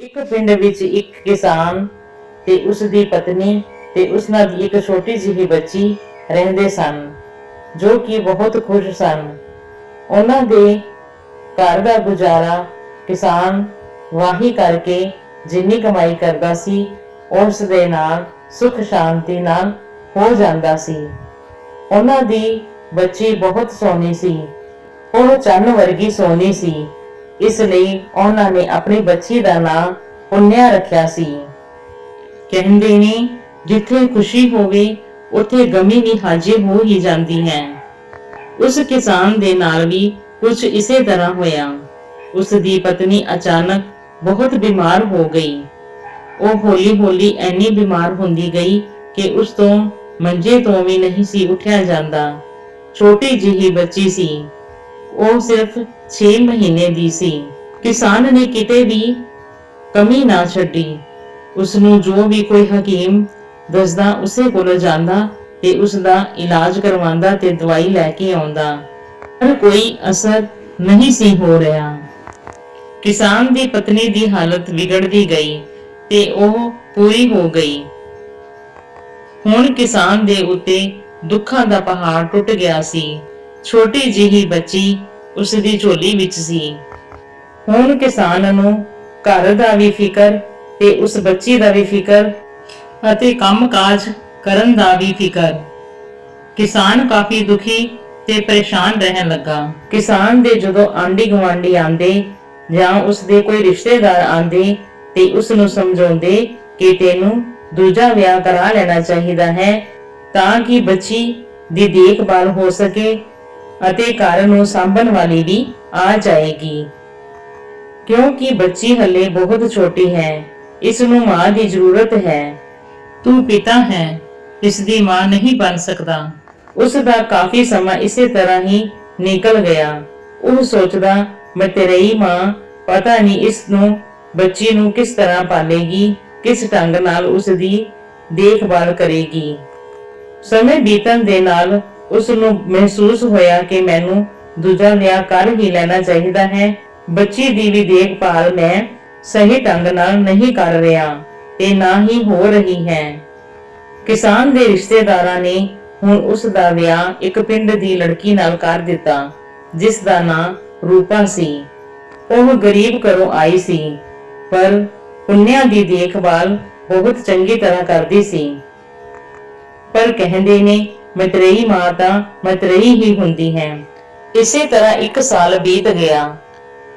ਇੱਕ ਪਿੰਡ ਵਿੱਚ ਇੱਕ ਕਿਸਾਨ ਤੇ ਉਸ ਦੀ ਪਤਨੀ ਤੇ ਉਸ ਨਾਲ ਇੱਕ ਛੋਟੀ ਜਿਹੀ ਬੱਚੀ ਰਹਿੰਦੇ ਸਨ, ਜੋ ਕਿ ਬਹੁਤ ਖੁਸ਼ ਸਨ। ਉਹਨਾਂ ਦੇ ਘਰ ਦਾ ਗੁਜ਼ਾਰਾ ਕਿਸਾਨ ਵਾਹੀ ਕਰਕੇ ਜਿੰਨੀ ਕਮਾਈ ਕਰਦਾ ਸੀ ਉਸ ਦੇ ਨਾਲ ਸੁਖ ਸ਼ਾਂਤੀ ਨਾਲ ਹੋ ਜਾਂਦਾ ਸੀ। ਉਹਨਾਂ ਦੀ ਬੱਚੀ ਬਹੁਤ ਸੋਹਣੀ ਸੀ। ਉਹ ਚੰਨ ਵਰਗੀ ਸੋਹਣੀ ਸੀ। ਇਸ ਲਈ ਉਹਨਾਂ ਨੇ ਆਪਣੀ ਬੱਚੀ ਦਾ ਨਾਂ ਪੁੰਨਿਆ ਰੱਖਿਆ ਸੀ। ਕਹਿੰਦੇ ਨੇ, ਜਿੱਥੇ ਖੁਸ਼ੀ ਹੋਵੇ, ਉੱਥੇ ਗਮੀ ਵੀ ਹਾਜ਼ਰ ਹੋ ਹੀ ਜਾਂਦੀ ਹੈ। ਉਸ ਕਿਸਾਨ ਦੇ ਨਾਲ ਵੀ ਕੁਝ ਇਸੇ ਤਰ੍ਹਾਂ ਹੋਇਆ। ਉਸ ਦੀ ਪਤਨੀ ਅਚਾਨਕ ਬਹੁਤ ਬਿਮਾਰ ਹੋ ਗਈ। ਉਹ ਹੌਲੀ-ਹੌਲੀ ਐਨੀ ਬਿਮਾਰ ਹੁੰਦੀ ਗਈ ਕਿ ਉਸ ਤੋਂ ਮੰਜੇ ਤੋਂ ਵੀ ਨਹੀਂ ਸੀ ਉੱਠਿਆ ਜਾਂਦਾ। ਛੋਟੀ ਜਿਹੀ ਬੱਚੀ ਸੀ। ਉਹ ਸਿਰਫ 6 ਮਹੀਨੇ ਦੀ ਸੀ। ਕਿਸਾਨ ਨੇ ਕਿਤੇ ਵੀ ਕਮੀ ਨਾ ਛੱਡੀ। ਉਸ ਨੂੰ ਜੋ ਵੀ ਕੋਈ ਹਕੀਮ ਦੱਸਦਾ, ਉਸੇ ਕੋਲ ਜਾਂਦਾ ਤੇ ਉਸ ਦਾ ਇਲਾਜ ਕਰਵਾਉਂਦਾ ਤੇ ਦਵਾਈ ਲੈ ਕੇ ਆਉਂਦਾ। ਪਰ ਕੋਈ ਅਸਰ ਨਹੀਂ ਸੀ ਹੋ ਰਿਹਾ। ਕਿਸਾਨ ਦੀ ਪਤਨੀ ਦੀ ਹਾਲਤ ਵਿਗੜਦੀ ਗਈ ਤੇ ਉਹ ਪੂਰੀ ਹੋ ਗਈ। ਹੁਣ ਕਿਸਾਨ ਦੇ ਉੱਤੇ ਦੁੱਖਾਂ ਦਾ ਪਹਾੜ ਟੁੱਟ ਗਿਆ ਸੀ। ਛੋਟੀ ਜਿਹੀ ਬੱਚੀ ਉਸ ਦੀ ਝੋਲੀ ਵਿੱਚ ਸੀ। ਹੁਣ ਕਿਸਾਨ ਨੂੰ ਘਰ ਦਾ ਵੀ ਫਿਕਰ ਤੇ ਉਸ ਬੱਚੀ ਦਾ ਵੀ ਫਿਕਰ ਅਤੇ ਕੰਮਕਾਜ ਕਰਨ ਦਾ ਵੀ ਫਿਕਰ। ਕਿਸਾਨ ਕਾਫੀ ਦੁਖੀ ਤੇ ਪਰੇਸ਼ਾਨ ਰਹਿਣ ਲੱਗਾ। ਕਿਸਾਨ ਦੇ ਜਦੋਂ ਆਂਢੀ ਗੁਆਂਢੀ ਆਂਦੇ ਜਾਂ ਉਸ ਦੇ ਕੋਈ ਰਿਸ਼ਤੇਦਾਰ ਆਂਦੇ ਤੇ ਉਸ ਨੂੰ ਸਮਝਾਉਂਦੇ ਕਿ ਤੈਨੂੰ ਦੂਜਾ ਵਿਆਹ ਕਰਾ ਲੈਣਾ ਚਾਹੀਦਾ ਹੈ ਤਾਂ ਕਿ ਬੱਚੀ ਦੀ ਦੇਖਭਾਲ ਹੋ ਸਕੇ ਅਤੇ ਘਰ ਨੂੰ ਸੰਭਣ ਵਾਲੀ ਵੀ ਆ ਜਾਏਗੀ। ਕਿਉਂਕਿ ਬੱਚੀ ਹਲੇ ਬਹੁਤ ਛੋਟੀ ਹੈ ਇਸ ਨੂੰ ਮਾਂ ਦੀ ਜ਼ਰੂਰਤ ਹੈ। ਤੂੰ ਪਿਤਾ ਹੈ ਇਸ ਦੀ ਮਾਂ ਨਹੀਂ ਬਣ ਸਕਦਾ। ਉਸ ਦਾ ਕਾਫੀ ਸਮਾਂ ਇਸੇ ਤਰ੍ਹਾਂ ਹੀ ਨਿਕਲ ਗਿਆ। ਉਹ ਸੋਚਦਾ, ਮੈਂ ਤੇਰੀ ਮਾਂ, ਪਤਾ ਨਹੀਂ ਇਸ ਨੂੰ ਬੱਚੀ ਨੂੰ ਕਿਸ ਤਰ੍ਹਾਂ ਪਾਲੇਗੀ, ਕਿਸ ਢੰਗ ਨਾਲ ਉਸ ਦੀ ਦੇਖਭਾਲ ਕਰੇਗੀ। ਸਮੇਂ ਬੀਤਣ ਦੇ ਨਾਲ ਉਸ ਨੂੰ ਮਹਿਸੂਸ ਹੋਇਆ ਕਿ ਮੈਨੂੰ ਦੂਜਾ ਵਿਆਹ ਕਰ ਹੀ ਲੈਣਾ ਚਾਹੀਦਾ ਹੈ। ਬੱਚੀ ਦੀ ਵੀ ਦੇਖਭਾਲ ਮੈਂ ਸਹੀ ਢੰਗ ਨਾਲ ਨਹੀਂ ਕਰ ਰਿਹਾ ਤੇ ਨਾ ਹੀ ਹੋ ਰਹੀ ਹੈ। ਕਿਸਾਨ ਦੇ ਰਿਸ਼ਤੇਦਾਰਾਂ ਨੇ ਹੁਣ ਉਸ ਦਾ ਵਿਆਹ ਇੱਕ ਪਿੰਡ ਦੀ ਲੜਕੀ ਨਾਲ ਕਰ ਦਿੱਤਾ, ਜਿਸ ਦਾ ਨਾਂ ਰੂਪਾ ਸੀ। ਉਹ ਗਰੀਬ ਘਰੋਂ ਆਈ ਸੀ, ਪਰ ਪੁੰਨਿਆ ਦੀ ਦੇਖਭਾਲ ਬਹੁਤ ਚੰਗੀ ਤਰ੍ਹਾਂ ਕਰਦੀ ਸੀ। ਪਰ ਕਹਿੰਦੇ ਨੇ ਮਤਰੇਈ ਮਾਂ ਤਾਂ ਮਤਰੇਈ ਹੀ ਹੁੰਦੀ ਹੈ। ਇਸੇ ਤਰ੍ਹਾਂ ਇੱਕ ਸਾਲ ਬੀਤ ਗਿਆ।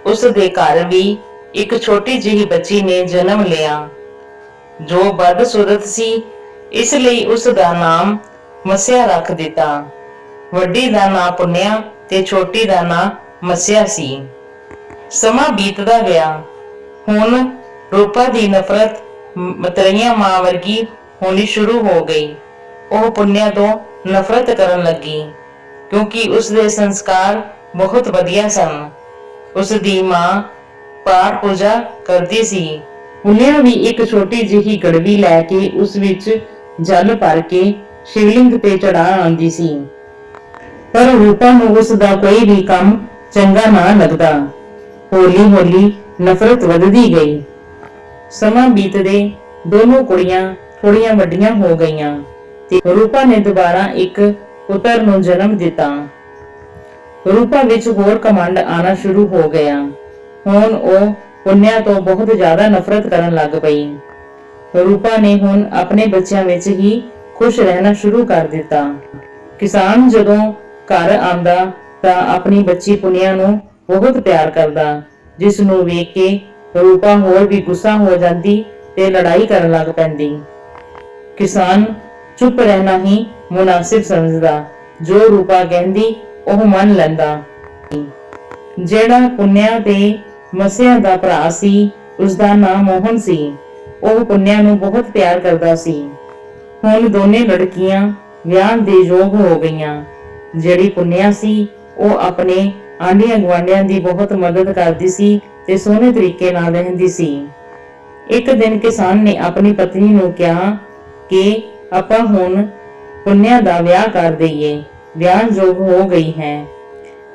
ਉਸ ਦੇ ਘਰ ਵੀ ਇੱਕ ਛੋਟੀ ਜਿਹੀ ਬੱਚੀ ਨੇ ਜਨਮ ਲਿਆ। ਜੋ ਬਦਸੂਰਤ ਸੀ, ਇਸ ਲਈ ਉਸ ਦਾ ਨਾਮ ਮਸਿਆ ਰੱਖ ਦਿੱਤਾ। ਵੱਡੀ ਦਾ ਨਾਂ ਪੁੰਨਿਆ ਤੇ ਛੋਟੀ ਦਾ ਨਾਂ ਮਸਿਆ ਸੀ। ਸਮਾਂ ਬੀਤਦਾ ਗਿਆ। ਹੁਣ ਰੂਪਾ ਦੀ ਨਫ਼ਰਤ ਮ- ਮਾਂ ਵਰਗੀ ਹੋਣੀ ਸ਼ੁਰੂ ਹੋ ਗਈ। ਉਹ ਪੁੰਨਿਆ ਤੋਂ ਨਫ਼ਰਤ ਕਰਨ ਲੱਗੀ, ਕਿਉਂਕਿ ਉਸ ਦੇ ਸੰਸਕਾਰ ਬਹੁਤ ਵਧੀਆ ਸਨ। ਉਸ ਦੀ ਮਾਂ ਪਾਠ ਪੂਜਾ ਕਰਦੀ ਸੀ। ਪੁੰਨਿਆ ਵੀ ਇੱਕ ਛੋਟੀ ਜਿਹੀ ਗੜਵੀ ਲੈ ਕੇ ਉਸ ਵਿੱਚ ਜਲ ਭਰ ਕੇ ਸ਼ਿਵਲਿੰਗ ਤੇ ਚੜਾ ਆਉਂਦੀ ਸੀ। ਪਰ ਰੂਪਾ ਨੂੰ ਉਸ ਦਾ ਕੋਈ ਵੀ ਕੰਮ ਚੰਗਾ ਨਾ ਲੱਗਦਾ। ਹੌਲੀ ਹੌਲੀ ਨਫ਼ਰਤ ਵੱਧਦੀ ਗਈ। ਸਮਾਂ ਬੀਤਦੇ ਦੋਨੋਂ ਕੁੜੀਆਂ ਥੋੜੀਆਂ ਵੱਡੀਆਂ ਹੋ ਗਈਆਂ। ਤੇ ਰੂਪਾ ਨੇ ਦੁਬਾਰਾ ਇੱਕ ਪੁੱਤਰ ਨੂੰ ਜਨਮ ਦਿੱਤਾ। ਰੂਪਾ ਵਿੱਚ ਹੋਰ ਕਮਾਂਡ ਆਣਾ ਸ਼ੁਰੂ ਹੋ ਗਿਆ। ਹੁਣ ਉਹ ਪੁੰਨਿਆ ਤੋਂ ਬਹੁਤ ਜ਼ਿਆਦਾ ਨਫ਼ਰਤ ਕਰਨ ਲੱਗ ਪਈ। ਰੂਪਾ ਨੇ ਹੁਣ ਆਪਣੇ ਬੱਚਿਆਂ ਵਿੱਚ ਹੀ ਖੁਸ਼ ਰਹਿਣਾ ਸ਼ੁਰੂ ਕਰ ਦਿੱਤਾ। ਕਿਸਾਨ ਜਦੋਂ ਘਰ ਆਂਦਾ ਤਾਂ ਆਪਣੀ ਬੱਚੀ ਪੁੰਨਿਆ ਨੂੰ ਬਹੁਤ ਪਿਆਰ ਕਰਦਾ, ਜਿਸ ਨੂੰ ਵੇਖ ਕੇ ਰੂਪਾ ਹੋਰ ਵੀ ਗੁੱਸਾ ਹੋ ਜਾਂਦੀ ਤੇ ਲੜਾਈ ਕਰਨ ਲੱਗ ਪੈਂਦੀ। ਕਿਸਾਨ ਚੁੱਪ ਰਹਿਣਾ ਹੀ ਮੁਨਾਸਿਬ ਸਮਝਦਾ, ਜੋ ਰੂਪਾ ਕਹਿੰਦੀ, ਉਹ ਮੰਨ ਲੈਂਦਾ। ਜਿਹੜਾ ਪੁੰਨਿਆ ਤੇ ਮਸਿਆ ਦਾ ਭਰਾ ਸੀ ਉਸ ਦਾ ਨਾਮ ਮੋਹਨ ਸੀ। ਉਹ ਪੁੰਨਿਆ ਨੂੰ ਬਹੁਤ ਪਿਆਰ ਕਰਦਾ ਸੀ। ਹੁਣ ਦੋਨੇ ਲੜਕੀਆਂ ਵਿਆਹ ਦੇ ਯੋਗ ਹੋ ਗਈਆਂ। ਜਿਹੜੀ ਪੁੰਨਿਆ ਸੀ, ਉਹ ਆਪਣੇ ਆਂਢੀਆਂ ਗੁਆਂਢੀਆਂ ਦੀ ਬਹੁਤ ਮਦਦ ਕਰਦੀ ਸੀ ਤੇ ਸੋਹਣੇ ਤਰੀਕੇ ਨਾਲ ਰਹਿੰਦੀ ਸੀ। ਇੱਕ ਦਿਨ ਕਿਸਾਨ ਨੇ ਆਪਣੀ ਪਤਨੀ ਨੂੰ ਕਿਹਾ ਕਿ ਆਪਾਂ ਹੁਣ ਪੁੰਨਿਆ ਦਾ ਵਿਆਹ ਕਰ ਦਈਏ। ਵਿਆਹ ਯੋਗ ਹੋ ਗਈ ਹੈ।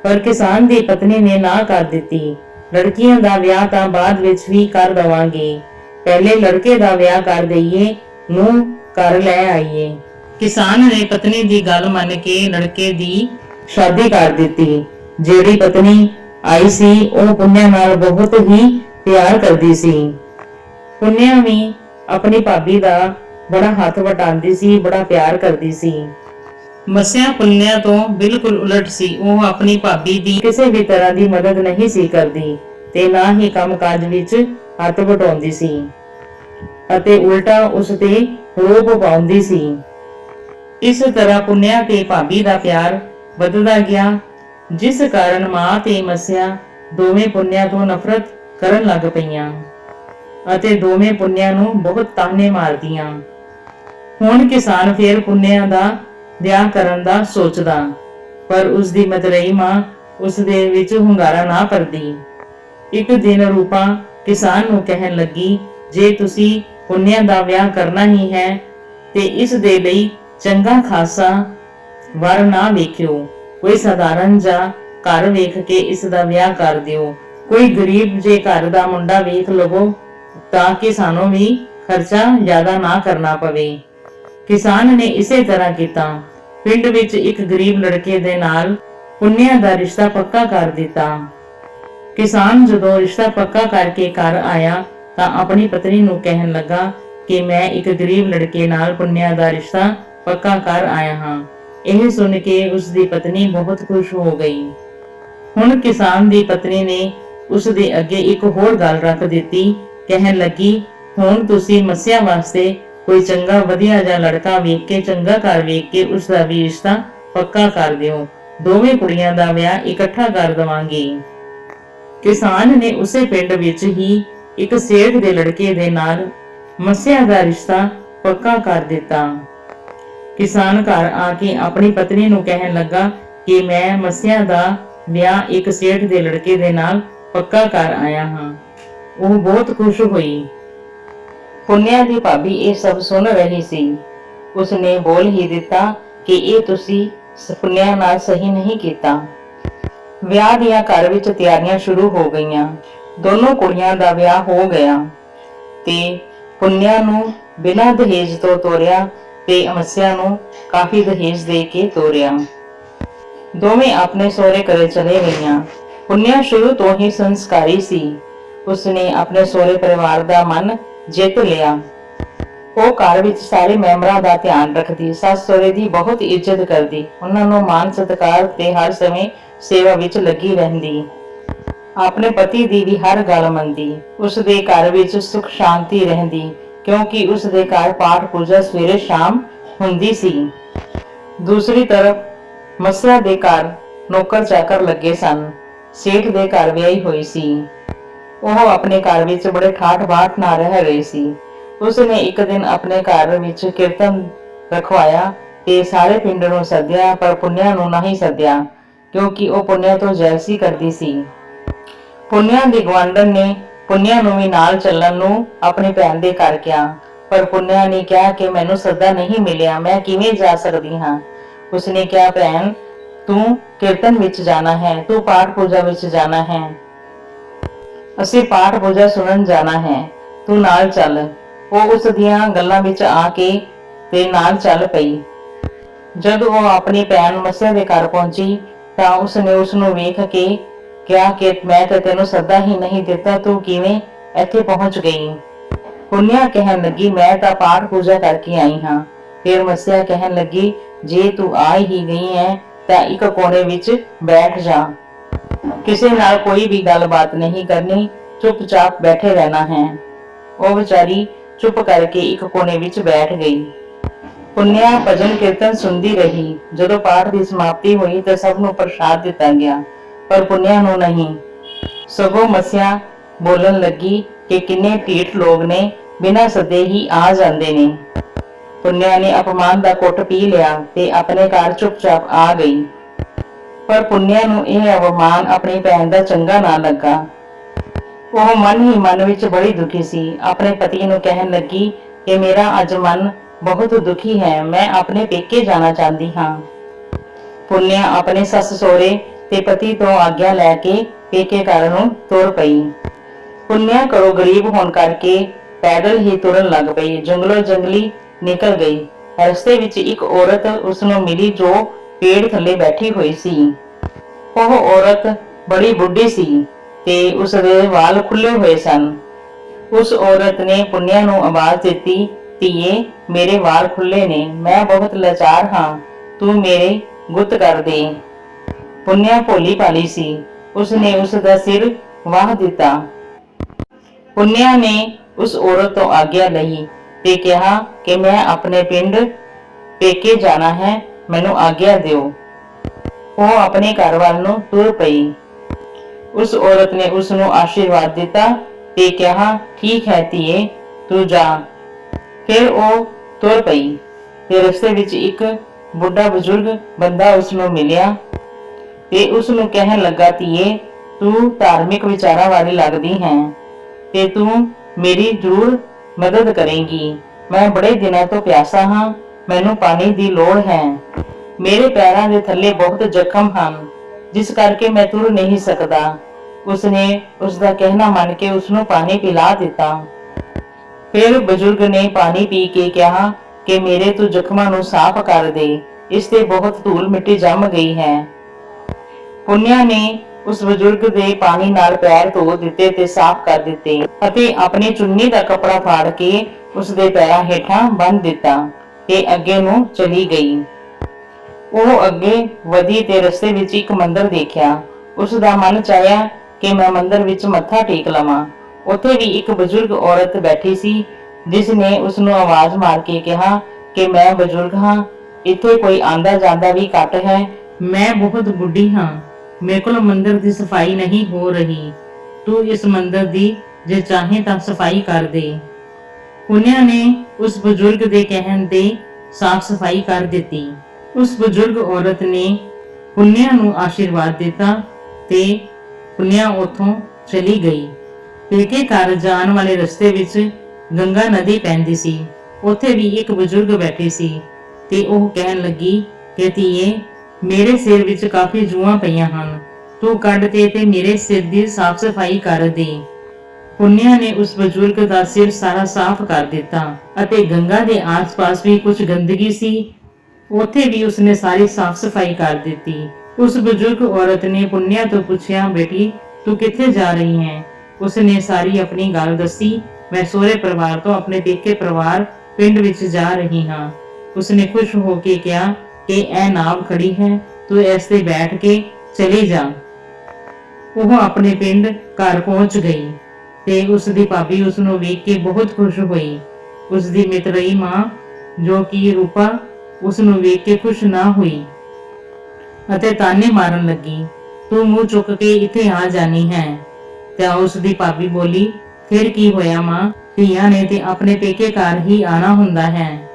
ਪਰ ਕਿਸਾਨ ਦੀ ਪਤਨੀ ਨੇ ਨਾ ਕਰ ਦਿੱਤੀ। ਲੜਕੀਆਂ ਦਾ ਵਿਆਹ ਤਾਂ ਬਾਅਦ ਵਿੱਚ ਵੀ ਕਰ ਦਵਾਂਗੇ। ਪਹਿਲੇ ਲੜਕੇ ਦਾ ਵਿਆਹ ਕਰ ਦਈਏ ਨੂੰ ਕਰ ਲੈ ਆਈਏ। ਕਿਸਾਨ ਨੇ ਪਤਨੀ ਦੀ ਗੱਲ ਮੰਨ ਕੇ ਲੜਕੇ ਦੀ ਸ਼ਾਦੀ ਕਰ ਦਿੱਤੀ। ਜਿਹੜੀ ਪਤਨੀ ਆਈ ਸੀ, ਉਹ ਪੁੰਨਿਆ ਨਾਲ ਬਹੁਤ ਹੀ ਪਿਆਰ ਕਰਦੀ ਸੀ। ਪੁੰਨਿਆ ਵੀ ਆਪਣੀ ਭਾਬੀ ਦਾ ਬੜਾ ਹੱਥ ਵਟਾਉਂਦੀ ਸੀ ਬੜਾ ਪਿਆਰ ਕਰਦੀ ਸੀ। ਮਸਿਆ ਪੁੰਨਿਆ ਤੋਂ ਬਿਲਕੁਲ ਉਲਟ ਸੀ। ਉਹ ਆਪਣੀ ਭਾਬੀ ਦੀ ਕਿਸੇ ਵੀ ਤਰ੍ਹਾਂ ਦੀ ਮਦਦ ਨਹੀਂ ਸੀ ਕਰਦੀ ਤੇ ਨਾ ਹੀ ਕੰਮਕਾਜ ਵਿੱਚ ਹੱਥ ਵਟਾਉਂਦੀ ਸੀ। ਅਤੇ ਉਲਟਾ ਉਸ ਤੇ ਰੋਪ ਪਾਉਂਦੀ ਸੀ। ਇਸ ਤਰ੍ਹਾਂ ਪੁੰਨਿਆ ਤੇ ਭਾਬੀ ਦਾ ਪਿਆਰ ਵੱਧਦਾ ਗਿਆ ਜਿਸ ਕਾਰਨ ਮਾਂ ਤੇ ਮਸਿਆ ਦੋਵੇਂ ਪੁੰਨਿਆ ਤੋਂ ਨਫ਼ਰਤ ਕਰਨ ਲੱਗ ਪਈਆਂ ਅਤੇ ਦੋਵੇਂ ਪੁੰਨਿਆ ਨੂੰ ਬਹੁਤ ਤਾਨੇ ਮਾਰਦੀਆਂ। ਹੁਣ ਕਿਸਾਨ ਫੇਰ ਪੁੰਨਿਆ ਦਾ ਵਿਆਹ ਕਰਨ ਦਾ ਸੋਚਦਾ, ਪਰ ਉਸ ਦੀ ਮਤਰੇਈ ਮਾਂ ਉਸ ਦੇ ਵਿੱਚ ਹੁੰਗਾਰਾ ਨਾ ਕਰਦੀ। ਇੱਕ ਦਿਨ ਰੂਪਾ ਕਿਸਾਨ ਨੂੰ ਕਹਿਣ ਲੱਗੀ, ਜੇ ਤੁਸੀਂ ਪੁੰਨਿਆ ਦਾ ਵਿਆਹ ਕਰਨਾ ਹੀ ਹੈ, ਤੇ ਇਸ ਦੇ ਲਈ ਚੰਗਾ ਖਾਸਾ ਵਰ ਨਾ ਵੇਖਿਓ। ਕੋਈ ਸਧਾਰਨ ਜਾਂ ਘਰ ਵੇਖ ਕੇ ਇਸ ਦਾ ਵਿਆਹ ਕਰ ਦਿਓ। ਕੋਈ ਗਰੀਬ ਜੇ ਘਰ ਦਾ ਮੁੰਡਾ ਵੇਖ ਲਵੋ, ਤਾਂ ਕਿ ਸਾਨੂੰ ਵੀ ਖਰਚਾ ਜ਼ਿਆਦਾ ਨਾ ਕਰਨਾ ਪਵੇ। ਕਿਸਾਨ ਨੇ ਇਸੇ ਤਰ੍ਹਾਂ ਕੀਤਾ। ਪਿੰਡ ਵਿੱਚ ਇੱਕ ਗਰੀਬ ਲੜਕੇ ਦੇ ਨਾਲ ਪੁੰਨਿਆ ਦਾ ਰਿਸ਼ਤਾ ਪੱਕਾ ਕਰ ਦਿੱਤਾ। ਕਿਸਾਨ ਜਦੋਂ ਰਿਸ਼ਤਾ ਪੱਕਾ ਕਰਕੇ ਘਰ ਆਇਆ ਤਾਂ ਆਪਣੀ ਪਤਨੀ ਨੂੰ ਕਹਿਣ ਲੱਗਾ ਕਿ ਮੈਂ ਇੱਕ ਗਰੀਬ ਲੜਕੇ ਨਾਲ ਪੁੰਨਿਆ ਦਾ ਰਿਸ਼ਤਾ ਪੱਕਾ ਕਰ ਆਇਆ ਹਾਂ। ਇਹ ਸੁਣ ਕੇ ਉਸ ਦੀ ਪਤਨੀ ਬਹੁਤ ਖੁਸ਼ ਹੋ ਗਈ। ਹੁਣ ਕਿਸਾਨ ਦੀ ਪਤਨੀ ਨੇ ਉਸ ਦੇ ਅੱਗੇ ਇੱਕ ਹੋਰ ਗੱਲ ਰੱਖ ਦਿੱਤੀ। ਕਹਿਣ ਲੱਗੀ, ਹੁਣ ਤੁਸੀਂ ਮੱਸਿਆ ਵਾਸਤੇ ਕੋਈ ਚੰਗਾ ਵਧੀਆ ਜਿਹਾ ਲੜਕਾ ਵੇਖ ਕੇ, ਚੰਗਾ ਘਰ ਵੇਖ ਕੇ ਉਸ ਦਾ ਵੀ ਰਿਸ਼ਤਾ ਪੱਕਾ ਕਰ ਦਿਓ। ਦੋਵੇਂ ਕੁੜੀਆਂ ਦਾ ਵਿਆਹ ਇਕੱਠਾ ਕਰ ਦਵਾਂਗੇ। ਕਿਸਾਨ ਨੇ ਉਸੇ ਪਿੰਡ ਵਿੱਚ ਹੀ ਇੱਕ ਸੇਠ ਦੇ ਲੜਕੇ ਦੇ ਨਾਲ ਮੱਸਿਆ ਦਾ ਰਿਸ਼ਤਾ ਪੱਕਾ ਕਰ ਦਿੱਤਾ। ਕਿਸਾਨ ਘਰ ਆ ਕੇ ਆਪਣੀ ਪਤਨੀ ਨੂੰ ਕਹਿਣ ਲੱਗਾ ਕਿ ਮੈਂ ਮੱਸਿਆ ਦਾ ਵਿਆਹ ਇੱਕ ਸੇਠ ਦੇ ਲੜਕੇ ਦੇ ਨਾਲ ਪੱਕਾ ਕਰ ਆਇਆ ਹਾਂ। ਉਹ ਬਹੁਤ ਖੁਸ਼ ਹੋਈ। ਪੁੰਨਿਆ ਦੀ ਭਾਬੀ ਇਹ ਸਭ ਸੁਣ ਰਹੀ ਸੀ। ਉਸਨੇ ਬੋਲ ਹੀ ਦਿੱਤਾ ਕਿ ਇਹ ਤੁਸੀਂ ਸ- ਨਾਲ ਸਹੀ ਨਹੀਂ ਕੀਤਾ। ਵਿਆਹ ਦੀਆਂ ਘਰ ਵਿੱਚ ਤਿਆਰੀਆਂ ਸ਼ੁਰੂ ਹੋ ਗਈਆਂ। ਦੋਨੋਂ ਕੁੜੀਆਂ ਦਾ ਵਿਆਹ ਹੋ ਗਿਆ। ਤੇ ਪੁੰਨਿਆ ਨੂੰ ਬਿਨਾਂ ਦਹੇਜ ਤੋਂ ਤੋਰਿਆ ਤੇ ਅਮਸਿਆ ਨੂੰ ਕਾਫੀ ਦਹੇਜ ਦੇ ਕੇ ਤੋਰਿਆ। ਦੋਵੇਂ ਆਪਣੇ ਸਹੁਰੇ ਘਰੇ ਚਲੇ ਗਈਆਂ। ਪੁੰਨਿਆ ਸ਼ੁਰੂ ਤੋਂ ਹੀ ਸੰਸਕਾਰੀ ਸੀ। ਉਸਨੇ ਆਪਣੇ ਸੋਹਰੇ ਪਰਿਵਾਰ ਦਾ ਮਨ ਜਿੱਤ ਲਿਆ। ਉਹ ਘਰ ਵਿੱਚ ਸਾਰੇ ਮੈਂਬਰਾਂ ਦਾ ਧਿਆਨ ਰੱਖਦੀ, ਸੱਸ ਸਹੁਰੇ ਦੀ ਬਹੁਤ ਇੱਜ਼ਤ ਕਰਦੀ। ਉਹਨਾਂ ਨੂੰ ਮਾਨ ਸਤਿਕਾਰ ਤੇ ਹਰ ਸਮੇਂ ਸੇਵਾ ਵਿੱਚ ਲੱਗੀ ਰਹਿੰਦੀ। ਆਪਣੇ ਪਤੀ ਦੀ ਵੀ ਹਰ ਗੱਲ ਮੰਨਦੀ। ਉਸ ਦੇ ਘਰ ਵਿੱਚ ਸੁਖ ਸ਼ਾਂਤੀ ਰਹਿੰਦੀ, ਕਿਉਂਕਿ ਉਸ ਦੇ ਘਰ ਪਾਠ ਪੂਜਾ ਸਵੇਰੇ ਸ਼ਾਮ ਹੁੰਦੀ ਸੀ। ਦੂਸਰੀ ਤਰਫ ਮਸਿਆ ਦੇ ਘਰ ਨੌਕਰ ਚਾਕਰ ਲੱਗੇ ਸਨ। ਸੇਠ ਦੇ ਘਰ ਵਿਆਹੀ ਹੋਈ ਸੀ। ਉਹ ਆਪਣੇ ਘਰ ਵਿੱਚ ਬੜੇ ਠਾਠ ਬਾਠ ਨਾਲ ਰਹਿ ਰਹੀ ਸੀ। ਉਸ ਨੇ ਇੱਕ ਦਿਨ ਆਪਣੇ ਘਰ ਵਿੱਚ ਕੀਰਤਨ ਰਖਵਾਇਆ ਤੇ ਸਾਰੇ ਪਿੰਡ ਨੂੰ ਸੱਦਿਆ, ਪਰ ਪੁੰਨਿਆ ਨੂੰ ਨਹੀਂ ਸੱਦਿਆ, ਕਿਉਂਕਿ ਉਹ ਪੁੰਨਿਆ ਤੋਂ ਜੈਲਸੀ ਕਰਦੀ ਸੀ। ਪੁੰਨਿਆ ਦੀ ਗਵਾਂਢਣ ਨੇ ਪੁੰਨਿਆ ਨੂੰ ਵੀ ਨਾਲ ਚੱਲਣ ਨੂੰ ਆਪਣੀ ਭੈਣ ਦੇ ਘਰ ਕਿਹਾ, ਪਰ ਪੁੰਨਿਆ ਨੇ ਕਿਹਾ ਕਿ ਮੈਨੂੰ ਸੱਦਾ ਨਹੀਂ ਮਿਲਿਆ, ਮੈਂ ਕਿਵੇਂ ਜਾ ਸਕਦੀ ਹਾਂ? ਉਸਨੇ ਕਿਹਾ, ਭੈਣ, ਤੂੰ ਕੀਰਤਨ ਵਿੱਚ ਜਾਣਾ ਹੈ, ਤੂੰ ਪਾਠ ਪੂਜਾ ਵਿੱਚ ਜਾਣਾ ਹੈ। ਅਸੀਂ ਪਾਠ ਪੂਜਾ ਸੁਣਨ ਜਾਣਾ ਹੈ। ਤੂੰ ਨਾਲ ਚੱਲ। ਉਹ ਉਸ ਦੀਆਂ ਗੱਲਾਂ ਵਿੱਚ ਆ ਕੇ ਤੇ ਨਾਲ ਚੱਲ ਪਈ। ਜਦ ਉਹ ਆਪਣੀ ਭੈਣ ਮਸਿਆ ਦੇ ਘਰ ਪਹੁੰਚੀ, ਤਾਂ ਉਸਨੇ ਉਸ ਨੂੰ ਵੇਖ ਕੇ ਕਿਹਾ ਕਿ ਮੈਂ ਤਾਂ ਤੈਨੂੰ ਸੱਦਾ ਹੀ ਨਹੀਂ ਦਿੱਤਾ, ਤੂੰ ਕਿਵੇਂ ਇੱਥੇ ਪਹੁੰਚ ਗਈ? ਪੁੰਨਿਆ ਕਹਿਣ ਲੱਗੀ, ਮੈਂ ਤਾਂ ਪਾਠ ਪੂਜਾ ਕਰਕੇ ਆਈ ਹਾਂ। ਫਿਰ ਮਸਿਆ ਕਹਿਣ ਲੱਗੀ, ਜੇ ਤੂੰ ਆ ਹੀ ਗਈ ਹੈ, ਤਾਂ ਇੱਕ ਕੋਨੇ ਵਿੱਚ ਬੈਠ ਜਾ। ਕਿਸੇ ਨਾਲ ਕੋਈ ਵੀ ਗੱਲਬਾਤ ਨਹੀਂ ਕਰਨੀ, ਚੁੱਪਚਾਪ ਬੈਠੇ ਰਹਿਣਾ ਹੈ। ਉਹ ਵਿਚਾਰੀ ਚੁੱਪ ਕਰਕੇ ਇੱਕ ਕੋਨੇ ਵਿੱਚ ਬੈਠ ਗਈ। ਪੁੰਨਿਆ ਭਜਨ ਕੀਰਤਨ ਸੁਣਦੀ ਰਹੀ। ਜਦੋਂ ਪਾਠ ਦੀ ਸਮਾਪਤੀ ਹੋਈ ਤਾਂ ਸਭ ਨੂੰ ਪ੍ਰਸ਼ਾਦ ਦਿੱਤਾ ਗਿਆ, ਪਰ ਪੁੰਨਿਆ ਨੂੰ ਨਹੀਂ। ਸਗੋਂ ਮਸਿਆ ਬੋਲਣ ਲੱਗੀ ਕਿ ਕਿੰਨੇ ਢੀਠ ਲੋਕ ਨੇ, ਬਿਨਾਂ ਸੱਦੇ ਹੀ ਆ ਜਾਂਦੇ ਨੇ। ਪੁੰਨਿਆ ਨੇ ਅਪਮਾਨ ਦਾ ਕੁੱਟ ਪੀ ਲਿਆ ਤੇ ਆਪਣੇ ਘਰ ਚੁੱਪਚਾਪ ਆ ਗਈ। ਪਰ ਪੁੰਨਿਆ ਨੂੰ ਇਹ ਅਵਮਾਨ ਆਪਣੀ ਭੈਣ ਦਾ ਚੰਗਾ ਨਾ ਲੱਗਾ। ਉਹ ਮਨ ਹੀ ਮਨ ਵਿੱਚ ਬੜੀ ਦੁਖੀ ਸੀ। ਆਪਣੇ ਪਤੀ ਨੂੰ ਕਹਿਣ ਲੱਗੀ ਕਿ ਮੇਰਾ ਅੱਜ ਮਨ ਬਹੁਤ ਦੁਖੀ ਹੈ, ਮੈਂ ਆਪਣੇ ਪੇਕੇ ਜਾਣਾ ਚਾਹੁੰਦੀ ਹਾਂ। ਪੁੰਨਿਆ ਆਪਣੇ ਸੱਸ ਸੋਹਰੇ ਤੇ ਪਤੀ ਤੋਂ ਆਗਿਆ ਲੈ ਕੇ ਪੇਕੇ ਘਰ ਨੂੰ ਤੁਰ ਪਈ। ਪੁੰਨਿਆ ਕਰੋ ਗਰੀਬ ਹੋਣ ਕਰਕੇ ਪੈਦਲ ਹੀ ਤੁਰਨ ਲੱਗ ਪਈ। ਜੰਗਲੋ ਜੰਗਲੀ ਨਿਕਲ ਗਈ। ਰਸਤੇ ਵਿੱਚ ਇੱਕ ਔਰਤ ਉਸ ਨੂੰ ਮਿਲੀ ਜੋ ਪੇੜ ਥੱਲੇ ਬੈਠੀ ਹੋਈ ਸੀ। ਉਹ ਔਰਤ ਬੜੀ ਬੁੱਢੀ ਸੀ ਤੇ ਉਸ ਦੇ ਵਾਲ ਖੁੱਲੇ ਹੋਏ ਸਨ। ਉਸ ਔਰਤ ਨੇ ਪੁੰਨਿਆ ਨੂੰ ਆਵਾਜ਼ ਦਿੱਤੀ, ਧੀਏ, ਮੇਰੇ ਵਾਲ ਖੁੱਲੇ ਨੇ, ਮੈਂ ਬਹੁਤ ਲਾਚਾਰ ਹਾਂ, ਤੂੰ ਮੇਰੇ ਗੁੱਤ ਕਰ ਦੇ। ਪੁੰਨਿਆ ਭੋਲੀ ਭਾਲੀ ਸੀ। ਉਸ ਨੇ ਉਸ ਦਾ ਸਿਰ ਵਾਹ ਦਿੱਤਾ। ਪੁੰਨਿਆ ਨੇ ਉਸ ਔਰਤ ਤੋਂ ਆਗਿਆ ਲਈ ਤੇ ਕਿਹਾ ਕਿ ਮੈਂ ਆਪਣੇ ਪਿੰਡ ਪੇਕੇ ਜਾਣਾ ਹੈ। ਮੈਨੂੰ ਆਗਿਆ ਦਿਓ। ਉਹ ਆਪਣੇ ਘਰ ਵੱਲ ਨੂੰ ਤੁਰ ਪਈ। ਉਸ ਔਰਤ ਨੇ ਉਸ ਨੂੰ ਆਸ਼ੀਰਵਾਦ ਦਿੱਤਾ ਤੇ ਕਿਹਾ, ਠੀਕ ਹੈ ਧੀਏ, ਤੂੰ ਜਾ। ਫਿਰ ਉਹ ਤੁਰ ਪਈ ਤੇ ਰਸਤੇ ਵਿੱਚ ਇੱਕ ਬੁੱਢਾ ਬਜ਼ੁਰਗ ਬੰਦਾ ਉਸ ਨੂੰ ਮਿਲਿਆ ਤੇ ਉਸ ਨੂੰ ਕਹਿਣ ਲੱਗਾ, ਧੀਏ, ਤੂੰ ਧਾਰਮਿਕ ਵਿਚਾਰਾਂ ਵਾਲੀ ਲੱਗਦੀ ਹੈ ਤੇ ਤੂੰ ਮੇਰੀ ਜ਼ਰੂਰ ਮਦਦ ਕਰੇਂਗੀ। ਮੈਂ ਬੜੇ ਦਿਨਾਂ ਤੋਂ ਪਿਆਸਾ ਹਾਂ ਮੈਨੂੰ ਪਾਣੀ ਦੀ ਲੋੜ ਹੈ। ਮੇਰੇ ਪੈਰਾਂ ਦੇ ਥੱਲੇ ਬਹੁਤ ਜ਼ਖਮ ਹਨ, ਜਿਸ ਕਰਕੇ ਮੈਂ ਤੁਰ ਨਹੀਂ ਸਕਦਾ। ਉਸਨੇ ਉਸ ਦਾ ਕਹਿਣਾ ਮੰਨ ਕੇ ਉਸ ਨੂੰ ਪਾਣੀ ਪਿਲਾ ਦਿੱਤਾ। ਫਿਰ ਬਜ਼ੁਰਗ ਨੇ ਪਾਣੀ ਪੀ ਕੇ ਕਿਹਾ ਕਿ ਮੇਰੇ ਤੂੰ ਜ਼ਖਮਾਂ ਨੂੰ ਸਾਫ਼ ਕਰ ਦੇ, ਇਸ ਤੇ ਬਹੁਤ ਧੂਲ ਮਿੱਟੀ ਜੰਮ ਗਈ ਹੈ। ਪੁੰਨਿਆ ਨੇ ਉਸ ਬਜ਼ੁਰਗ ਦੇ ਪਾਣੀ ਨਾਲ ਪੈਰ ਧੋ ਦਿੱਤੇ ਤੇ ਸਾਫ਼ ਕਰ ਦਿੱਤੇ ਅਤੇ ਆਪਣੀ ਚੁੰਨੀ ਦਾ ਕਪੜਾ ਫਾੜ ਕੇ ਉਸ ਦੇ ਪੈਰਾਂ ਹੇਠਾਂ ਬੰਨ੍ਹ ਦਿੱਤਾ। ਤੇ ਅੱਗੇ ਨੂੰ ਚਲੀ ਗਈ। ਉਹ ਅੱਗੇ ਵਧੀ ਤੇ ਰਸਤੇ ਵਿੱਚ ਇੱਕ ਮੰਦਿਰ ਦੇਖਿਆ। ਉਸ ਦਾ ਮਨ ਚਾਹਿਆ ਕਿ ਮੈਂ ਮੰਦਿਰ ਵਿੱਚ ਮੱਥਾ ਟੇਕ ਲਵਾਂ। ਉੱਥੇ ਵੀ ਇੱਕ ਬਜ਼ੁਰਗ ਔਰਤ ਬੈਠੀ ਸੀ, ਜਿਸ ਨੇ ਉਸ ਨੂੰ ਆਵਾਜ਼ ਮਾਰ ਕੇ ਕਿਹਾ ਕਿ ਮੈਂ ਬਜ਼ੁਰਗ ਹਾਂ। ਇੱਥੇ ਕੋਈ ਆਂਦਾ ਜਾਂਦਾ ਵੀ ਘੱਟ ਹੈ। ਮੈਂ ਬਹੁਤ ਬੁੱਢੀ ਹਾਂ। ਮੇਰੇ ਕੋਲ ਮੰਦਿਰ ਦੀ ਸਫ਼ਾਈ ਨਹੀਂ ਹੋ ਰਹੀ। ਤੂੰ ਇਸ ਮੰਦਿਰ ਦੀ ਜੇ ਚਾਹੇ ਤਾਂ ਸਫ਼ਾਈ ਕਰ ਦੇ। ਪੁੰਨਿਆ ਨੇ ਉਸ ਬਜ਼ੁਰਗ ਦੇ ਕਹਿਣ ਤੇ ਸਾਫ਼ ਸਫ਼ਾਈ ਕਰ ਦਿੱਤੀ। ਉਸ ਬਜ਼ੁਰਗ ਔਰਤ ਨੇ ਪੁੰਨਿਆ ਨੂੰ ਆਸ਼ੀਰਵਾਦ ਦਿੱਤਾ ਤੇ ਪੁੰਨਿਆ ਉਥੋਂ ਚਲੀ ਗਈ। ਪੇਕੇ ਘਰ ਜਾਣ ਵਾਲੇ ਰਸਤੇ ਵਿੱਚ ਗੰਗਾ ਨਦੀ ਪੈਂਦੀ ਸੀ। ਉੱਥੇ ਵੀ ਇੱਕ ਬਜ਼ੁਰਗ ਬੈਠੇ ਸੀ ਤੇ ਉਹ ਕਹਿਣ ਲੱਗੀ ਕਿ, ਧੀਏ, ਮੇਰੇ ਸਿਰ ਵਿੱਚ ਕਾਫੀ ਜੂਆਂ ਪਈਆਂ ਹਨ। ਤੂੰ ਕੱਢ ਤੇ ਤੇ ਮੇਰੇ ਸਿਰ ਦੀ ਸਾਫ਼ ਸਫ਼ਾਈ ਕਰ ਦੇ। ਪੁੰਨਿਆ ਨੇ ਉਸ ਬਜ਼ੁਰਗ ਦਾ ਸਿਰ ਸਾਰਾ ਸਾਫ਼ ਕਰ ਦਿੱਤਾ ਅਤੇ ਗੰਗਾ ਦੇ ਆਸ-ਪਾਸ ਵੀ ਕੁਝ ਗੰਦਗੀ ਸੀ। ਉੱਥੇ ਵੀ ਉਸਨੇ ਸਾਰੀ ਸਾਫ਼ ਸਫ਼ਾਈ ਕਰ ਦਿੱਤੀ। ਉਸ ਬਜ਼ੁਰਗ ਔਰਤ ਨੇ ਪੁੰਨਿਆ ਤੋਂ ਪੁੱਛਿਆ, ਬੇਟੀ, ਤੂੰ ਕਿੱਥੇ ਜਾ ਰਹੀ ਹੈ? ਉਸਨੇ ਸਾਰੀ ਆਪਣੀ ਗੱਲ ਦੱਸੀ। ਮੈਂ ਸੋਹਰੇ ਪਰਿਵਾਰ ਤੋਂ ਆਪਣੇ ਪੇਕੇ ਪਰਿਵਾਰ ਪਿੰਡ ਵਿੱਚ ਜਾ ਰਹੀ ਹਾਂ। ਉਸਨੇ ਖੁਸ਼ ਹੋ ਕੇ ਕਿਹਾ, ਕਿ ਇਹ ਨਾਵ ਖੜੀ ਹੈ, ਤੂੰ ਇਸ ਤੇ ਬੈਠ ਕੇ ਚਲੀ ਜਾ। ਉਹ ਆਪਣੇ ਪਿੰਡ ਘਰ ਪਹੁੰਚ ਗਈ। ਤੇ ਉਸ ਦੀ ਭਾਬੀ ਉਸ ਨੂੰ ਵੇਖ ਕੇ ਬਹੁਤ ਖੁਸ਼ ਹੋਈ। ਉਸ ਦੀ ਮਿਤਰਈ ਮਾਂ, ਜੋ ਕਿ ਰੂਪਾ ਉਸ ਨੂੰ ਵੇਖ ਕੇ ਖੁਸ਼ ਨਾ ਹੋਈ ਅਤੇ ਤਾਨੇ ਮਾਰਨ ਲੱਗੀ। ਤੂੰ ਮੂੰਹ ਚੁੱਕ ਕੇ ਇੱਥੇ ਆ ਜਾਨੀ ਹੈ। ਤੇ ਉਸ ਦੀ ਭਾਬੀ ਬੋਲੀ, ਫਿਰ ਕੀ ਹੋਇਆ ਮਾਂ? ਧੀਆਂ ਨੇ ਤੇ ਆਪਣੇ ਪੇਕੇ ਘਰ ਹੀ ਆਣਾ ਹੁੰਦਾ ਹੈ।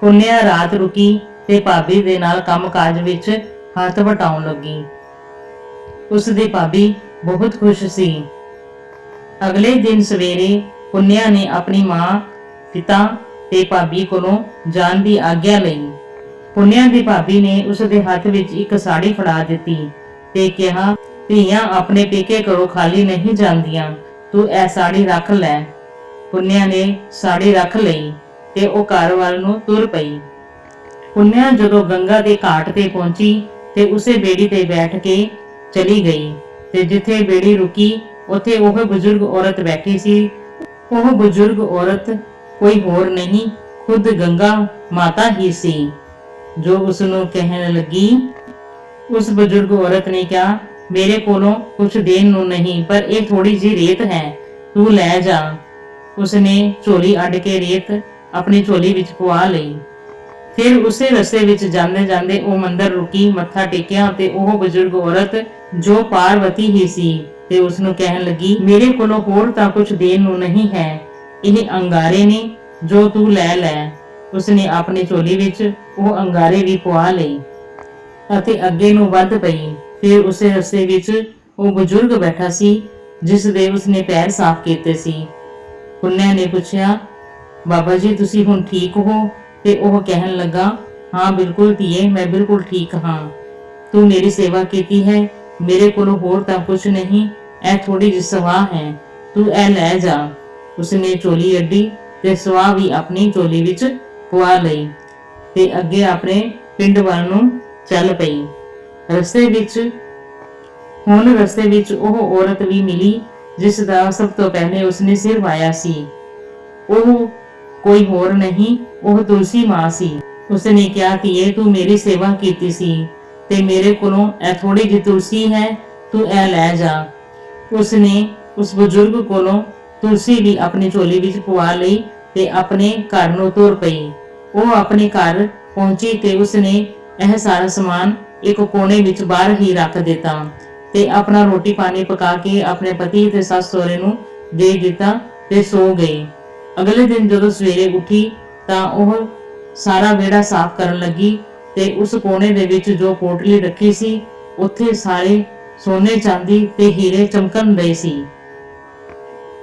ਪੁੰਨਿਆ ਰਾਤ ਰੁਕੀ ਤੇ ਭਾਬੀ ਦੇ ਨਾਲ ਕੰਮਕਾਜ ਵਿੱਚ ਹੱਥ ਵਟਾਉਣ ਲੱਗੀ। ਉਸ ਦੀ ਭਾਬੀ ਬਹੁਤ ਖੁਸ਼ ਸੀ। ਅਗਲੇ ਦਿਨ ਸਵੇਰੇ ਪੁੰਨਿਆ ਨੇ ਆਪਣੀ ਮਾਂ, ਪਿਤਾ ਤੇ ਭਾਬੀ ਕੋਲੋਂ ਜਾਣ ਦੀ ਆਗਿਆ ਲਈ। ਪੁੰਨਿਆ ਦੀ ਭਾਬੀ ਨੇ ਉਸ ਦੇ ਹੱਥ ਵਿੱਚ ਇੱਕ ਸਾੜੀ ਫੜਾ ਦਿੱਤੀ ਤੇ ਕਿਹਾ, ਧੀਆਂ ਆਪਣੇ ਪੇਕੇ ਘਰੋਂ ਖਾਲੀ ਨਹੀਂ ਜਾਂਦੀਆਂ, ਤੂੰ ਇਹ ਸਾੜੀ ਰੱਖ ਲੈ। ਪੁੰਨਿਆ ਨੇ ਸਾੜੀ ਰੱਖ ਲਈ ਤੇ ਉਹ ਘਰ ਵੱਲ ਨੂੰ ਤੁਰ ਪਈ। ਪੁੰਨਿਆ ਜਦੋਂ ਗੰਗਾ ਦੇ ਘਾਟ ਤੇ ਪਹੁੰਚੀ ਤੇ ਉਸੇ ਬੇੜੀ ਤੇ ਬੈਠ ਕੇ ਚਲੀ ਗਈ ਤੇ ਜਿੱਥੇ ਬੇੜੀ ਰੁਕੀ ਉੱਥੇ ਉਹ ਬਜ਼ੁਰਗ ਔਰਤ ਬੈਠੀ ਸੀ। ਉਹ ਬਜ਼ੁਰਗ ਔਰਤ ਕੋਈ ਹੋਰ ਨਹੀਂ, ਖੁਦ ਗੰਗਾ ਮਾਤਾ ਹੀ ਸੀ। ਜੋ ਉਸ ਨੂੰ ਕਹਿਣ ਲੱਗੀ, ਉਸ ਬਜ਼ੁਰਗ ਔਰਤ ਨੇ ਕਿਹਾ, ਮੇਰੇ ਕੋਲੋਂ ਕੁਝ ਦੇਣ ਨੂੰ ਨਹੀਂ, ਪਰ ਇਹ ਥੋੜੀ ਜੀ ਰੇਤ ਹੈ, ਤੂੰ ਲੈ ਜਾ। ਉਸਨੇ ਝੋਲੀ ਅੱਡ ਕੇ ਰੇਤ ਆਪਣੀ ਝੋਲੀ ਵਿੱਚ ਪਵਾ ਲਈ। ਫਿਰ ਉਸੇ ਰਸਤੇ ਵਿੱਚ ਜਾਂਦੇ ਜਾਂਦੇ ਉਹ ਮੰਦਰ ਰੁਕੀ, ਮੱਥਾ ਟੇਕਿਆ ਤੇ ਉਹ ਬਜ਼ੁਰਗ ਔਰਤ ਜੋ ਪਾਰਵਤੀ ਹੀ ਸੀ ਤੇ ਉਸ ਨੂੰ ਕਹਿਣ ਲੱਗੀ, ਮੇਰੇ ਕੋਲੋਂ ਹੋਰ ਤਾਂ ਕੁਝ ਦੇਣ ਨੂੰ ਨਹੀਂ ਹੈ। ਇਹ ਅੰਗਾਰੇ ਨੇ ਜੋ ਤੂੰ ਲੈ ਲੈ। ਉਸਨੇ ਆਪਣੀ ਝੋਲੀ ਵਿੱਚ ਉਹ ਅੰਗਾਰੇ ਵੀ ਪਵਾ ਲਈ ਅਤੇ ਅੱਗੇ ਨੂੰ ਵੱਧ ਪਈ। ਫਿਰ ਉਸੇ ਰਸਤੇ ਵਿੱਚ ਉਹ ਬਜ਼ੁਰਗ ਬੈਠਾ ਸੀ, ਜਿਸ ਦੇ ਉਸਨੇ ਪੈਰ ਸਾਫ਼ ਕੀਤੇ ਸੀ। ਪੁੰਨਿਆ ਨੇ ਪੁੱਛਿਆ, ਬਾਬਾ ਜੀ, ਤੁਸੀਂ ਹੁਣ ਠੀਕ ਹੋ? ਤੇ ਉਹ ਕਹਿਣ ਲੱਗਾ, ਹਾਂ, ਬਿਲਕੁਲ ਧੀਏ, ਮੈਂ ਬਿਲਕੁਲ ਠੀਕ ਹਾਂ। ਤੂੰ ਮੇਰੀ ਸੇਵਾ ਕੀਤੀ ਹੈ, ਮੇਰੇ ਕੋਲ ਹੋਰ ਤਾਂ ਕੁਝ ਨਹੀਂ, ਇਹ ਥੋੜੀ ਜਿਹੀ ਸਵਾਹ ਹੈ। ਤੂੰ ਇਹ ਲੈ ਜਾ। ਉਸਨੇ ਝੋਲੀ ਅੱਡੀ ਤੇ ਸਵਾਹ ਵੀ ਆਪਣੀ ਝੋਲੀ ਵਿੱਚ ਪਵਾ ਲਈ ਤੇ ਅੱਗੇ ਆਪਣੇ ਪਿੰਡ ਵੱਲ ਨੂੰ ਚੱਲ ਪਈ। ਰਸਤੇ ਵਿੱਚ, ਹੁਣ ਰਸਤੇ ਵਿੱਚ ਉਹ ਔਰਤ ਵੀ ਮਿਲੀ, ਜਿਸ ਦਾ ਸਭ ਤੋਂ ਪਹਿਲੇ ਉਸਨੇ ਸਿਰ ਵਾਇਆ ਸੀ। ਉਹ ਕੋਈ ਹੋਰ ਨਹੀਂ, ਉਹ ਤੁਲਸੀ ਮਾਂ ਸੀ। ਉਸਨੇ ਕਿਹਾ ਕਿ ਇਹ ਤੂੰ ਮੇਰੀ ਸੇਵਾ ਕੀਤੀ ਸੀ ਤੇ ਮੇਰੇ ਕੋਲੋਂ ਇਹ ਥੋੜੀ ਜਿਹੀ ਤੁਲਸੀ ਹੈ, ਤੂੰ ਇਹ ਲੈ ਜਾ। ਉਸਨੇ ਉਸ ਬਜ਼ੁਰਗ ਕੋਲੋਂ ਤੁਲਸੀ ਵੀ ਆਪਣੀ ਝੋਲੀ ਵਿੱਚ ਪਵਾ ਲਈ ਤੇ ਆਪਣੇ ਘਰ ਨੂੰ ਤੁਰ ਪਈ। ਉਹ ਆਪਣੇ ਘਰ ਪਹੁੰਚੀ ਤੇ ਉਸਨੇ ਇਹ ਸਾਰਾ ਸਮਾਨ ਇੱਕ ਕੋਨੇ ਵਿੱਚ ਬਾਹਰ ਹੀ ਰੱਖ ਦਿੱਤਾ ਤੇ ਆਪਣਾ ਰੋਟੀ ਪਾਣੀ ਪਕਾ ਕੇ ਆਪਣੇ ਪਤੀ ਤੇ ਸੱਸ ਸੋਹਰੇ ਨੂੰ ਦੇ ਦਿੱਤਾ ਤੇ ਸੋ ਗਈ। ਅਗਲੇ ਦਿਨ ਜਦੋਂ ਸਵੇਰੇ ਉੱਠੀ ਤਾਂ ਉਹ ਸਾਰਾ ਵਿਹੜਾ ਸਾਫ਼ ਕਰਨ ਲੱਗੀ ਤੇ ਉਸ ਕੋਨੇ ਦੇ ਵਿੱਚ ਜੋ ਪੋਟਲੀ ਰੱਖੀ ਸੀ, ਉੱਥੇ ਸਾਰੇ ਸੋਨੇ ਚਾਂਦੀ ਤੇ ਹੀਰੇ ਚਮਕਣ ਰਹੇ ਸੀ।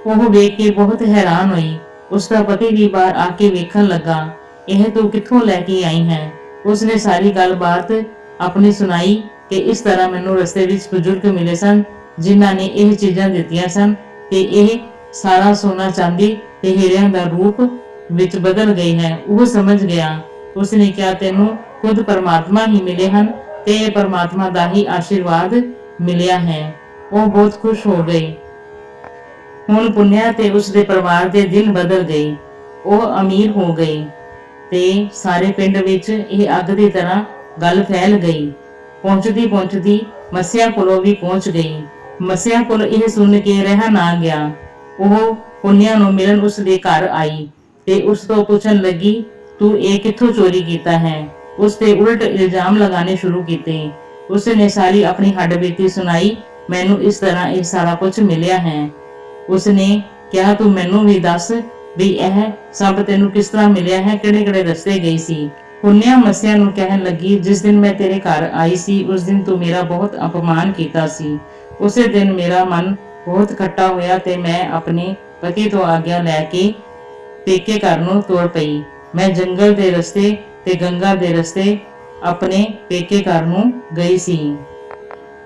ਉਹ ਵੇਖ ਕੇ ਬਹੁਤ ਹੈਰਾਨ ਹੋਈ। ਉਸ ਦਾ ਪਤੀ ਵੀ ਬਾਹਰ ਆ ਕੇ ਵੇਖਣ ਲੱਗਾ, ਇਹ ਤੂੰ ਕਿੱਥੋਂ ਲੈ ਕੇ ਆਈ ਹੈ? ਉਸਨੇ ਸਾਰੀ ਗੱਲਬਾਤ ਆਪਣੀ ਸੁਣਾਈ ਕਿ ਇਸ ਤਰ੍ਹਾਂ ਮੈਨੂੰ ਰਸਤੇ ਵਿੱਚ ਬਜ਼ੁਰਗ ਮਿਲੇ ਸਨ, ਜਿਨ੍ਹਾਂ ਨੇ ਇਹ ਚੀਜ਼ਾਂ ਦਿੱਤੀਆਂ ਸਨ ਤੇ ਇਹ ਸਾਰਾ ਸੋਨਾ ਚਾਂਦੀ ਤੇ ਹੀਰਿਆਂ ਦਾ ਰੂਪ ਵਿੱਚ ਬਦਲ ਗਈ ਹੈ। ਉਹ ਸਮਝ ਗਿਆ। ਉਸਨੇ ਕਿਹਾ, ਤੈਨੂੰ ਖੁਦ ਪਰਮਾਤਮਾ ਹੀ ਮਿਲੇ ਹਨ ਤੇ ਪਰਮਾਤਮਾ ਦਾ ਹੀ ਆਸ਼ੀਰਵਾਦ ਮਿਲਿਆ ਹੈ। ਉਹ ਬਹੁਤ ਖੁਸ਼ ਹੋ ਗਈ। ਹੁਣ ਪੁੰਨਿਆ ਤੇ ਉਸ ਦੇ ਪਰਿਵਾਰ ਦੇ ਦਿਨ ਬਦਲ ਗਏ। ਉਹ ਅਮੀਰ ਹੋ ਗਈ ਤੇ ਸਾਰੇ ਪਿੰਡ ਵਿੱਚ ਇਹ ਅੱਗ ਦੀ ਤਰ੍ਹਾਂ ਗੱਲ ਫੈਲ ਗਈ। ਪਹੁੰਚਦੀ ਪਹੁੰਚਦੀ ਮਸਿਆ ਕੋਲੋਂ ਵੀ ਪਹੁੰਚ ਗਈ। ਮਸਿਆ ਕੋਲ ਇਹ ਸੁਣ ਕੇ ਰਹਿ ਨਾ ਗਿਆ। ਉਹ ਪੁੰਨਿਆ ਨੂੰ ਮਿਲਣ ਉਸ ਦੇ ਘਰ ਆਈ ਤੇ ਉਸ ਤੋਂ ਪੁੱਛਣ ਲੱਗੀ, ਤੂੰ ਇਹ ਕਿੱਥੋਂ ਚੋਰੀ ਕੀਤਾ ਹੈ? ਉਸ ਤੇ ਉਲਟ ਇਲਜ਼ਾਮ ਲਗਾਣੇ ਸ਼ੁਰੂ ਕੀਤੇ। ਉਸ ਨੇ ਸਾਰੀ ਆਪਣੀ ਹੱਡਬੀਤੀ ਸੁਣਾਈ, ਮੈਨੂੰ ਇਸ ਤਰ੍ਹਾਂ ਇਹ ਸਾਰਾ ਕੁਝ ਮਿਲਿਆ ਹੈ। ਉਸਨੇ ਕਿਹਾ, ਤੂੰ ਮੈਨੂੰ ਵੀ ਦੱਸ ਵੀ ਇਹ ਸਭ ਤੈਨੂੰ ਕਿਸ ਤਰ੍ਹਾਂ ਮਿਲਿਆ ਹੈ ਕਿਹੜੇ ਕਿਹੜੇ ਰਸਤੇ ਗਈ ਸੀ? ਪੁੰਨਿਆ ਮਸਿਆ ਨੂੰ ਕਹਿਣ ਲੱਗੀ, ਜਿਸ ਦਿਨ ਮੈਂ ਤੇਰੇ ਘਰ ਆਈ ਸੀ, ਉਸ ਦਿਨ ਤੂੰ ਮੇਰਾ ਬਹੁਤ ਅਪਮਾਨ ਕੀਤਾ ਸੀ। ਉਸੇ ਦਿਨ ਮੇਰਾ ਮਨ ਬਹੁਤ ਖੱਟਾ ਹੋਇਆ ਤੇ ਮੈਂ ਆਪਣੇ ਪਤੀ ਤੋਂ ਆਗਿਆ ਲੈ ਕੇ ਪੇਕੇ ਘਰ ਨੂੰ ਤੁਰ ਪਈ। ਮੈਂ ਜੰਗਲ ਦੇ ਰਸਤੇ ਤੇ ਗੰਗਾ ਦੇ ਰਸਤੇ ਆਪਣੇ ਪੇਕੇ ਘਰ ਨੂੰ ਗਈ ਸੀ।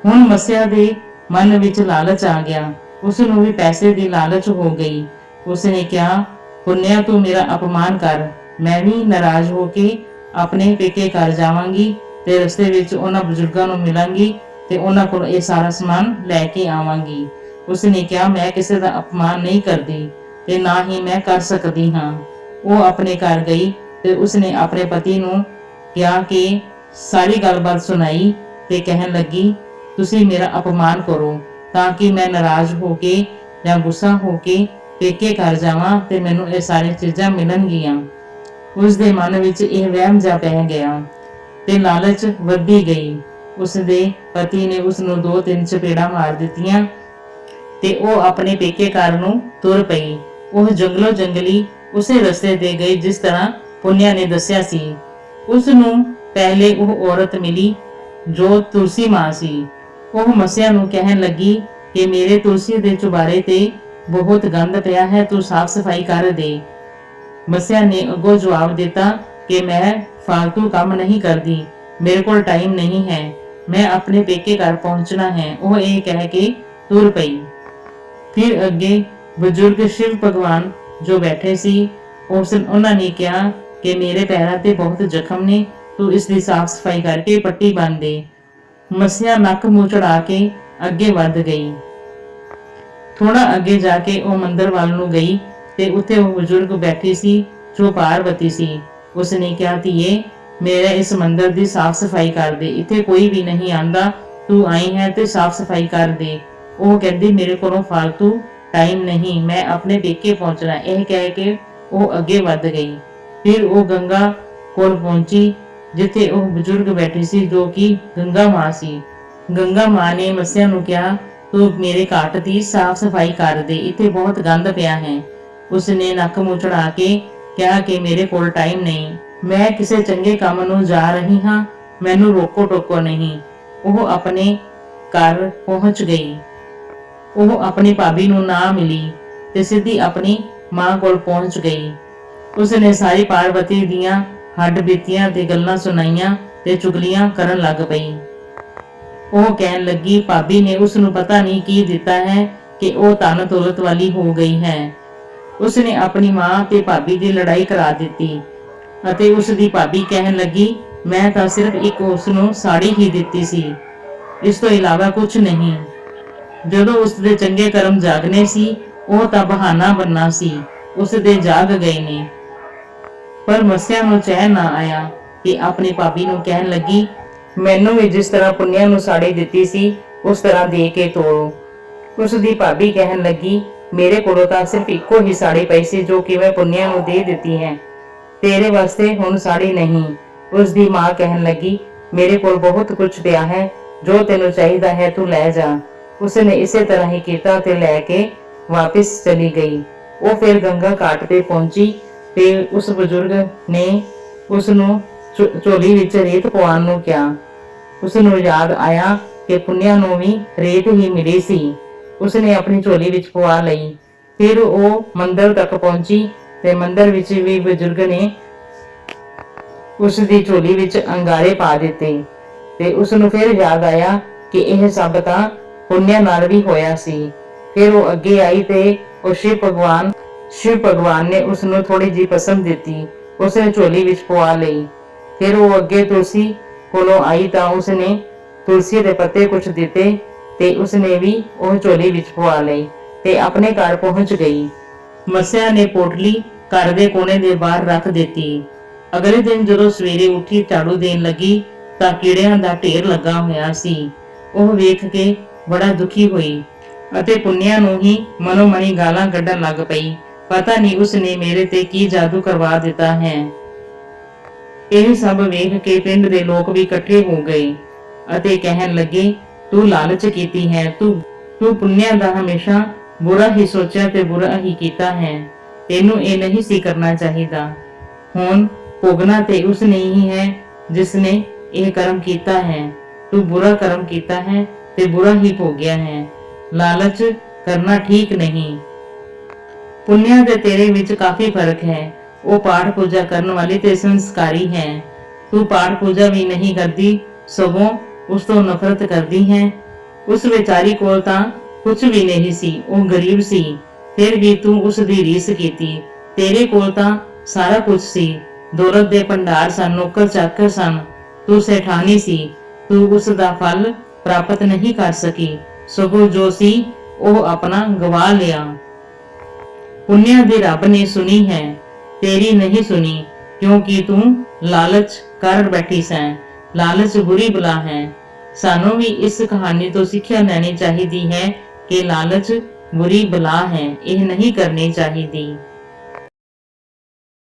ਹੁਣ ਮਸਿਆ ਦੇ ਮਨ ਵਿੱਚ ਲਾਲਚ ਆ ਗਿਆ। ਉਸ ਨੂੰ ਵੀ ਪੈਸੇ ਦੀ ਲਾਲਚ ਹੋ ਗਈ। ਉਸ ਨੇ ਕਿਹਾ, ਪੁੰਨਿਆ, ਤੂੰ ਮੇਰਾ ਅਪਮਾਨ ਕਰ। ਮੈਂ ਵੀ ਨਾਰਾਜ਼ ਹੋ ਕੇ ਆਪਣੇ ਪੇਕੇ ਘਰ ਜਾਵਾਂਗੀ ਤੇ ਰਸਤੇ ਵਿੱਚ ਉਹਨਾਂ ਬਜ਼ੁਰਗਾਂ ਨੂੰ ਮਿਲਾਂਗੀ ਤੇ ਉਹਨਾਂ ਕੋਲ ਇਹ ਸਾਰਾ ਸਮਾਨ ਲੈ ਕੇ ਆਵਾਂਗੀ। ਉਸ ਨੇ ਕਿਹਾ, ਮੈਂ ਕਿਸੇ ਦਾ ਅਪਮਾਨ ਨਹੀਂ ਕਰਦੀ ਤੇ ਨਾ ਹੀ ਮੈਂ ਕਰ ਸਕਦੀ ਹਾਂ। ਉਹ ਆਪਣੇ ਘਰ ਗਈ ਤੇ ਉਸਨੇ ਆਪਣੇ ਪਤੀ ਨੂੰ ਕਿਹਾ ਕਿ ਸਾਰੀ ਗੱਲਬਾਤ ਸੁਣਾਈ ਤੇ ਕਹਿਣ ਲੱਗੀ, ਤੁਸੀਂ ਮੇਰਾ ਅਪਮਾਨ ਕਰੋ ਤਾਂ ਕਿ ਮੈਂ ਨਾਰਾਜ਼ ਹੋ ਕੇ ਜਾਂ ਗੁੱਸਾ ਹੋ ਕੇ ਪੇਕੇ ਘਰ ਜਾਵਾਂ ਤੇ ਮੈਨੂੰ ਇਹ ਸਾਰੀਆਂ ਚੀਜ਼ਾਂ ਮਿਲਣਗੀਆਂ। ਉਸ ਦੇ ਮਨ ਵਿੱਚ ਇਹ ਵਹਿਮ ਜਾ ਪੈ ਗਿਆ ਤੇ ਲਾਲਚ ਵੱਧਦੀ ਗਈ। ਉਸ ਦੇ ਪਤੀ ਨੇ ਉਸ ਨੂੰ ਦੋ ਤਿੰਨ ਚਪੇੜਾਂ ਮਾਰ ਦਿੱਤੀਆਂ ਤੇ ਉਹ ਆਪਣੇ ਪੇਕੇ ਘਰ ਨੂੰ ਤੁਰ ਪਈ। ਉਹ ਜੰਗਲੋ ਜੰਗਲੀ ਉਸੇ ਰਸਤੇ ਤੇ ਗਈ ਜਿਸ ਤਰ੍ਹਾਂ ਪੁੰਨਿਆ ਨੇ ਦੱਸਿਆ ਸੀ। ਉਸ ਨੂੰ ਪਹਿਲੇ ਉਹ ਔਰਤ ਮਿਲੀ ਜੋ ਤੁਲਸੀ ਮਾਂ ਸੀ। ਉਹ ਮਸਿਆ ਨੂੰ ਕਹਿਣ ਲੱਗੀ ਕਿ ਮੇਰੇ ਤੁਲਸੀ ਦੇ ਚੁਬਾਰੇ ਤੇ ਬਹੁਤ ਗੰਦ ਪਿਆ ਹੈ, ਤੂੰ ਸਾਫ਼ ਸਫ਼ਾਈ ਕਰ ਦੇ। ਮਸਿਆ ਨੇ ਅੱਗੋਂ ਜਵਾਬ ਦਿੱਤਾ ਕਿ ਮੈਂ ਫालतू ਕੰਮ ਨਹੀਂ ਕਰਦੀ, ਮੇਰੇ ਕੋਲ ਟਾਈਮ ਨਹੀਂ ਹੈ, ਮੈਂ ਆਪਣੇ ਪੇਕੇ ਘਰ ਪਹੁੰਚਣਾ ਹੈ। ਉਹ ਇਹ ਕਹਿ ਕੇ ਤੁਰ ਪਈ। ਫਿਰ ਅੱਗੇ ਬਜ਼ੁਰਗ ਸ਼ਿਵ ਭਗਵਾਨ ਜੋ ਬੈਠੇ ਸੀ, ਉਸ ਉਹਨਾਂ ਨੇ ਕਿਹਾ ਕਿ ਮੇਰੇ ਪੈਰਾਂ ਤੇ ਬਹੁਤ ਜ਼ਖਮ ਨੇ, ਤੂੰ ਇਸ ਦੀ ਸਾਫ਼ ਸਫ਼ਾਈ ਕਰਕੇ ਪੱਟੀ ਬੰਨ ਦੇ। ਮਸਿਆ ਨੱਕ ਮੂੰਹ ਚੜਾ ਕੇ ਅੱਗੇ ਵੱਧ ਗਈ। ਥੋੜਾ ਅੱਗੇ ਜਾ ਕੇ ਉਹ ਮੰਦਰ ਵੱਲ ਨੂੰ ਗਈ ਤੇ ਉੱਥੇ ਉਹ ਬਜ਼ੁਰਗ ਬੈਠੀ ਸੀ, ਜੋ ਪਾਰਵਤੀ ਸੀ। ਉਸਨੇ ਕਿਹਾ, ਧੀਏ, ਮੇਰੇ ਇਸ ਮੰਦਰ ਦੀ ਸਾਫ਼ ਸਫ਼ਾਈ ਕਰ ਦੇ। ਇੱਥੇ ਕੋਈ ਵੀ ਨਹੀਂ ਆਂਦਾ। ਤੂੰ ਆਈ ਹੈ ਤੇ ਸਾਫ਼ ਸਫ਼ਾਈ ਕਰ ਦੇ। ਉਹ ਕਹਿੰਦੀ, ਮੇਰੇ ਕੋਲੋਂ ਫालतू ਟਾਈਮ ਨਹੀਂ, ਮੈਂ ਆਪਣੇ ਪੇਕੇ ਪਹੁੰਚਣਾ। ਇਹ ਕਹਿ ਕੇ ਉਹ ਅੱਗੇ ਵੱਧ ਗਈ। ਫਿਰ ਉਹ ਗੰਗਾ ਕੋਲ ਪਹੁੰਚੀ, ਜਿੱਥੇ ਉਹ ਬਜ਼ੁਰਗ ਬੈਠੀ ਸੀ, ਜੋ ਕਿ ਗੰਗਾ ਮਾਂ ਸੀ। ਗੰਗਾ ਮਾਂ ਨੇ ਮਸਿਆ ਨੂੰ ਕਿਹਾ, ਤੂੰ ਮੇਰੇ ਘਾਟ ਦੀ ਸਾਫ਼ ਸਫ਼ਾਈ ਕਰ ਦੇ, ਇੱਥੇ ਬਹੁਤ ਗੰਦ ਪਿਆ ਹੈ। ਉਸਨੇ ਨੱਕ ਮੂੰਹ ਚੜਾ ਕੇ ਕਿਹਾ ਕਿ ਮੇਰੇ ਕੋਲ ਟਾਈਮ ਨਹੀਂ। ਮੈਂ ਕਿਸੇ ਚੰਗੇ ਕੰਮ ਨੂੰ ਜਾ ਰਹੀ ਹਾਂ, ਮੈਨੂੰ ਰੋਕੋ ਟੋਕੋ ਨਹੀਂ। ਉਹ ਆਪਣੇ ਘਰ ਪਹੁੰਚ ਗਈ। ਉਹ ਆਪਣੀ ਭਾਬੀ ਨੂੰ ਨਾ ਮਿਲੀ ਤੇ ਸਿੱਧੀ ਆਪਣੀ ਮਾਂ ਕੋਲ ਪਹੁੰਚ ਗਈ। ਉਸਨੇ ਸਾਰੀ ਪਾਰਵਤੀ ਦੀਆਂ ਹੱਡ ਬੀਤੀਆਂ ਤੇ ਗੱਲਾਂ ਸੁਣਾਈਆਂ ਤੇ ਚੁਗਲੀਆਂ ਕਰਨ ਲੱਗ ਪਈ। ਉਹ ਕਹਿਣ ਲੱਗੀ, ਭਾਬੀ ਨੇ ਉਸ ਨੂੰ ਪਤਾ ਨਹੀਂ ਕੀ ਦਿੱਤਾ ਹੈ ਕਿ ਉਹ ਧਨ ਦੌਲਤ ਵਾਲੀ ਹੋ ਗਈ ਹੈ। ਉਸ ਨੇ ਆਪਣੀ ਮਾਂ ਤੇ ਭਾਬੀ ਦੀ ਲੜਾਈ ਕਰਾ ਦਿੱਤੀ ਅਤੇ ਉਸ ਦੀ ਭਾਬੀ ਕਹਿਣ ਲੱਗੀ, ਮੈਂ ਤਾਂ ਸਿਰਫ ਇੱਕ ਉਸ ਨੂੰ ਸਾੜੀ ਹੀ ਦਿੱਤੀ ਸੀ। ਇਸ ਤੋਂ ਇਲਾਵਾ ਕੁਝ ਨਹੀਂ। ਜਦੋਂ ਉਸ ਦੇ ਚੰਗੇ ਕਰਮ ਜਾਗਨੇ ਸੀ, ਉਹ ਤਾਂ ਬਹਾਨਾ ਬੰਨਾ ਸੀ ਉਸ ਦੇ ਜਾਗ ਗਏ ਨੇ। ਪਰ ਮਸਿਆ ਨੂੰ ਚੈਨ ਨਾ ਆਇਆ ਕਿ ਆਪਣੀ ਭਾਬੀ ਨੂੰ ਕਹਿਣ ਲੱਗੀ, ਮੈਨੂੰ ਵੀ ਜਿਸ ਤਰ੍ਹਾਂ ਪੁੰਨਿਆ ਨੂੰ ਸਾੜੀ ਦਿੱਤੀ ਸੀ, ਉਸ ਤਰ੍ਹਾਂ ਦੇ ਕੇ ਤੋੜੋ। ਉਸ ਦੀ ਭਾਬੀ ਕਹਿਣ ਲੱਗੀ, ਮੇਰੇ ਕੋਲੋਂ ਤਾਂ ਸਿਰਫ ਇੱਕੋ ਹੀ ਸਾੜੀ ਪਈ ਸੀ ਜੋ ਕਿ ਮੈਂ ਪੁੰਨਿਆ ਨੂੰ ਦੇ ਦਿੱਤੀ ਹੈ। ਤੇਰੇ ਵਾਸਤੇ ਹੁਣ ਸਾੜੀ ਨਹੀਂ। ਉਸ ਦੀ ਮਾਂ ਕਹਿਣ ਲੱਗੀ, ਮੇਰੇ ਕੋਲ ਬਹੁਤ ਕੁਝ ਪਿਆ ਹੈ, ਜੋ ਤੈਨੂੰ ਚਾਹੀਦਾ ਹੈ ਤੂੰ ਲੈ ਜਾ। ਉਸਨੇ ਇਸੇ ਤਰ੍ਹਾਂ ਹੀ ਕੀਤਾ ਤੇ ਲੈ ਕੇ ਵਾਪਸ ਚਲੀ ਗਈ। ਉਹ ਫਿਰ ਗੰਗਾ ਘਾਟ ਤੇ ਪਹੁੰਚੀ ਤੇ ਉਸ ਬਜ਼ੁਰਗ ਨੇ ਉਸ ਨੂੰ ਝੋਲੀ ਵਿੱਚ ਰੇਤ ਪਵਾਉਣ ਨੂੰ ਕਿਹਾ। ਉਸ ਨੂੰ ਯਾਦ ਆਇਆ ਕਿ ਪੁੰਨਿਆ ਨੂੰ ਵੀ ਰੇਤ ਹੀ ਮਿਲੀ ਸੀ। ਉਸ ਨੇ ਆਪਣੀ ਝੋਲੀ ਵਿੱਚ ਪਵਾ ਲਈ। ਫਿਰ ਉਹ ਮੰਦਰ ਤੱਕ ਪਹੁੰਚੀ ਤੇ ਮੰਦਰ ਵਿੱਚ ਵੀ ਬਜ਼ੁਰਗ ਨੇ ਉਸ ਦੀ ਝੋਲੀ ਵਿੱਚ ਅੰਗਾਰੇ ਪਾ ਦਿੱਤੇ। ਤੇ ਉਸ ਨੂੰ ਫਿਰ ਯਾਦ ਆਇਆ ਕਿ ਇਹ ਸਭ ਤਾਂ ਪੁੰਨਿਆ ਨਾਲ ਵੀ ਹੋਇਆ ਸੀ। ਫਿਰ ਉਹ ਅੱਗੇ ਆਈ ਤੇ ਉਹ ਸ਼ਿਵ ਭਗਵਾਨ ਸ਼ਿਵ ਭਗਵਾਨ ਨੇ ਉਸ ਨੂੰ ਥੋੜੀ ਜਿਹੀ ਪਸੰਦ ਦਿੱਤੀ ਉਸ ਨੇ ਝੋਲੀ ਵਿੱਚ ਪਵਾ ਲਈ। ਫਿਰ ਉਹ ਅੱਗੇ ਤੁਲਸੀ ਕੋਲੋਂ ਆਈ ਤਾਂ ਉਸ ਨੇ ਤੁਲਸੀ ਦੇ ਪੱਤੇ ਕੁਝ ਦਿੱਤੇ ਤੇ ਉਸ ਨੇ ਵੀ ਉਹ ਝੋਲੀ ਵਿੱਚ ਪਵਾ ਲਈ ਤੇ ਆਪਣੇ ਘਰ ਪਹੁੰਚ ਗਈ। ਮਸਿਆ ਨੇ ਪੋਟਲੀ ਘਰ ਦੇ ਕੋਨੇ ਦੇ ਬਾਹਰ ਰੱਖ ਦਿੱਤੀ। ਅਗਲੇ ਦਿਨ ਜਦੋਂ ਸਵੇਰੇ ਉੱਠੀ ਝਾੜੂ ਦੇਣ ਲੱਗੀ ਤਾਂ ਕੀੜਿਆਂ ਦਾ ਢੇਰ ਲੱਗਾ ਹੋਇਆ ਸੀ। ਉਹ ਵੇਖ ਕੇ ਬੜਾ ਦੁਖੀ ਹੋਈ ਅਤੇ ਪੁੰਨਿਆ ਨੂੰ ਹੀ ਮਨੋ ਮਨੀ ਗਾਲਾਂ ਕੱਢਣ ਲੱਗ ਪਈ। ਪਤਾ ਨਹੀਂ ਉਸ ਨੇ ਮੇਰੇ ਤੇ ਕੀ ਜਾਦੂ ਕਰਵਾ ਦਿੱਤਾ ਹੈ। ਇਹ ਸਭ ਵੇਖ ਕੇ ਪਿੰਡ ਦੇ ਲੋਕ ਵੀ ਇਕੱਠੇ ਹੋ ਗਏ ਅਤੇ ਕਹਿਣ ਲੱਗੇ, ਤੂੰ ਲਾਲਚ ਕੀਤੀ ਹੈ, ਤੂੰ ਤੂੰ ਪੁੰਨਿਆ ਦਾ ਹਮੇਸ਼ਾ ਬੁਰਾ ਹੀ ਸੋਚਿਆ ਤੇ ਬੁਰਾ ਹੀ ਕੀਤਾ ਹੈ। ਤੈਨੂੰ ਇਹ ਨਹੀਂ ਸੀ ਕਰਨਾ ਚਾਹੀਦਾ। ਹੁਣ ਭੋਗਣਾ ਤੇ ਉਸ ਨੇ ਹੀ ਹੈ ਜਿਸ ਨੇ ਇਹ ਕਰਮ ਕੀਤਾ ਹੈ। ਤੂੰ ਬੁਰਾ ਕਰਮ ਕੀਤਾ ਹੈ ਤੇ ਬੁਰਾ ਹੀ ਭੋਗਿਆ ਹੈ। ਲਾਲਚ ਕਰਨਾ ਠੀਕ ਨਹੀਂ। ਪੁੰਨਿਆ ਤੇ ਤੇਰੇ ਵਿੱਚ ਕਾਫੀ ਫ਼ਰਕ ਹੈ। ਉਹ ਪਾਠ ਪੂਜਾ ਕਰਨ ਵਾਲੀ ਤੇ ਸੰਸਕਾਰੀ ਹੈ। ਤੂੰ ਪਾਠ ਪੂਜਾ ਵੀ ਨਹੀਂ ਕਰਦੀ, ਸਗੋਂ ਉਸ ਤੋਂ ਨਫ਼ਰਤ ਕਰਦੀ ਹੈ। ਉਸ ਵਿਚਾਰੀ ਕੋਲ ਤਾਂ ਕੁਝ ਵੀ ਨਹੀਂ ਸੀ, ਉਹ ਗਰੀਬ ਸੀ। ਫਿਰ ਵੀ ਤੂੰ ਉਸ ਦੀ ਰੀਸ ਕੀਤੀ। ਤੇਰੇ ਕੋਲ ਤਾਂ ਸਾਰਾ ਕੁਝ ਸੀ। ਦੌਲਤ ਦੇ ਭੰਡਾਰ ਸਨ ਨੌਕਰ ਚਾਕਰ ਸਨ। ਤੂੰ ਸੇਠਾਨੀ ਸੀ। ਤੂੰ ਉਸ ਦਾ ਫਲ ਪ੍ਰਾਪਤ ਨਹੀਂ ਕਰ ਸਕੀ। ਸਗੋਂ ਜੋ ਸੀ, ਉਹ ਆਪਣਾ ਗਵਾ ਲਿਆ। ਪੁੰਨਿਆ ਦੇ ਰੱਬ ਨੇ ਸੁਣੀ ਹੈ, ਤੇਰੀ ਨਹੀਂ ਸੁਣੀ, ਕਿਉਂਕਿ ਤੂੰ ਲਾਲਚ ਕਰ ਬੈਠੀ ਸੈਂ। ਲਾਲਚ ਬੁਰੀ ਬਲਾ ਹੈ। ਸਾਨੂੰ ਵੀ ਇਸ ਕਹਾਣੀ ਤੋਂ ਸਿੱਖਿਆ ਲੈਣੀ ਚਾਹੀਦੀ ਹੈ ਕਿ ਲਾਲਚ ਬੁਰੀ ਬਲਾ ਹੈ, ਇਹ ਨਹੀਂ ਕਰਨੀ ਚਾਹੀਦੀ।